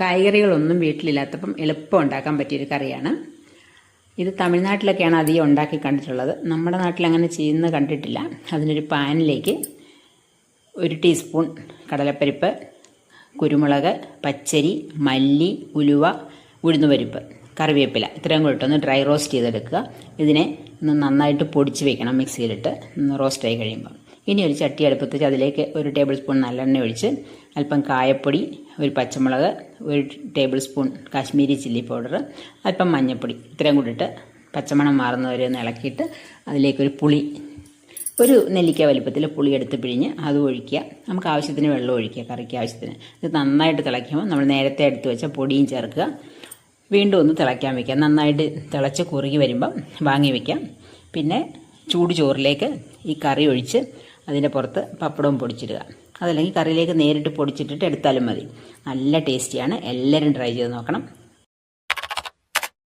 കായ്കറികളൊന്നും വീട്ടിലില്ലാത്തപ്പം എളുപ്പം ഉണ്ടാക്കാൻ പറ്റിയൊരു കറിയാണ്. ഇത് തമിഴ്നാട്ടിലൊക്കെയാണ് അധികം ഉണ്ടാക്കി കണ്ടിട്ടുള്ളത്. നമ്മുടെ നാട്ടിൽ അങ്ങനെ ചെയ്യുന്ന കണ്ടിട്ടില്ല. അതിനൊരു പാനിലേക്ക് ഒരു ടീസ്പൂൺ കടലപ്പരിപ്പ് കുരുമുളക് പച്ചരി മല്ലി ഉലുവ ഉഴുന്നുപരിപ്പ് കറിവേപ്പില ഇത്രയും കൂടി ഇട്ടൊന്ന് ഡ്രൈ റോസ്റ്റ് ചെയ്തെടുക്കുക. ഇതിനെ ഒന്ന് നന്നായിട്ട് പൊടിച്ച് വെക്കണം മിക്സിയിലിട്ട്. ഒന്ന് റോസ്റ്റായി കഴിയുമ്പോൾ ഇനി ഒരു ചട്ടി അടുപ്പത്ത് അതിലേക്ക് ഒരു ടേബിൾ സ്പൂൺ നല്ലെണ്ണ ഒഴിച്ച് അല്പം കായപ്പൊടി ഒരു പച്ചമുളക് ഒരു tablespoon Kashmiri chilli powder അല്പം മഞ്ഞൾപ്പൊടി ഇത്രയും കൂടിയിട്ട് പച്ചമണം മാറുന്നവരെ ഒന്ന് ഇളക്കിയിട്ട് അതിലേക്കൊരു പുളി ഒരു നെല്ലിക്ക വലിപ്പത്തിൽ പുളി എടുത്ത് പിഴിഞ്ഞ് അത് ഒഴിക്കുക. നമുക്ക് ആവശ്യത്തിന് വെള്ളം ഒഴിക്കുക കറിക്ക് ആവശ്യത്തിന്. ഇത് നന്നായിട്ട് തിളയ്ക്കുമ്പോൾ നമ്മൾ നേരത്തെ എടുത്ത് വെച്ച പൊടിയും ചേർക്കുക. വീണ്ടും ഒന്ന് തിളയ്ക്കാൻ വയ്ക്കുക നന്നായിട്ട് തിളച്ച് കുറുകി വരുമ്പം വാങ്ങി വയ്ക്കാം പിന്നെ ചൂട് ചോറിലേക്ക് ഈ കറി ഒഴിച്ച് അതിന്റെ പുറത്ത് പപ്പടവും പൊടിച്ചിടുക. അതല്ലെങ്കിൽ കറിയിലേക്ക് നേരിട്ട് പൊടിച്ചിട്ടിട്ട് എടുത്താലും മതി. നല്ല ടേസ്റ്റിയാണ്. എല്ലാവരും ട്രൈ ചെയ്ത് നോക്കണം.